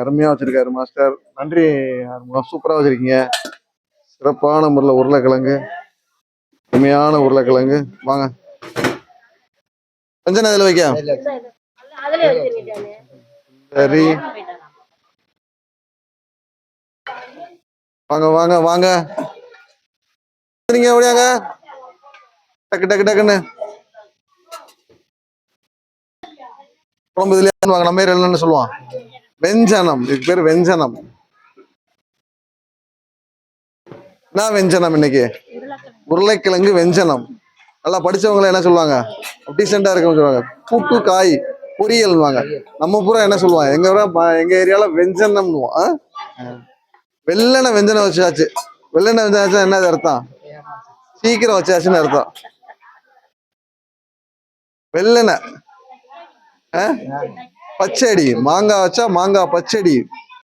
அருமையா வச்சிருக்காரு மாஸ்டர் நன்றி சூப்பரா வச்சிருக்கீங்க. சிறப்பான முறையில் உருளைக்கிழங்கு. அருமையான உருளைக்கிழங்கு. வாங்க. கொஞ்சம் இதில் வைக்க? அதுல வச்சிருக்கேன். சரி. வாங்க வாங்க வாங்க. நீங்க எப்படியாங்க? டக்கு டக்கு டக்குன்னு. குழம்பு இதுல வாங்க. நம்ம என்னன்னு சொல்லுவான் வெஞ்சனம். இதுக்கு பேர் வெஞ்சனம். என்ன வெஞ்சனம் இன்னைக்கு? உருளைக்கிழங்கு வெஞ்சனம். நல்லா படிச்சவங்களை என்ன சொல்லுவாங்க? டீசெண்டா இருக்கணும்னு சொல்லுவாங்க. கூட்டு காய் பொரியல்வாங்க. நம்ம பூரா என்ன சொல்லுவாங்க? எங்க எங்க ஏரியால வெஞ்சனம்னுவோம் ஆ? வெஞ்சனம் வச்சாச்சு. வெள்ளன வெஞ்சனம் என்ன என்னது அர்த்தம்? சீக்கிரம் வச்சாச்சுன்னு அர்த்தம். வெள்ளன பச்சடி. மாங்காய் வச்சா மாங்காய் பச்சடி.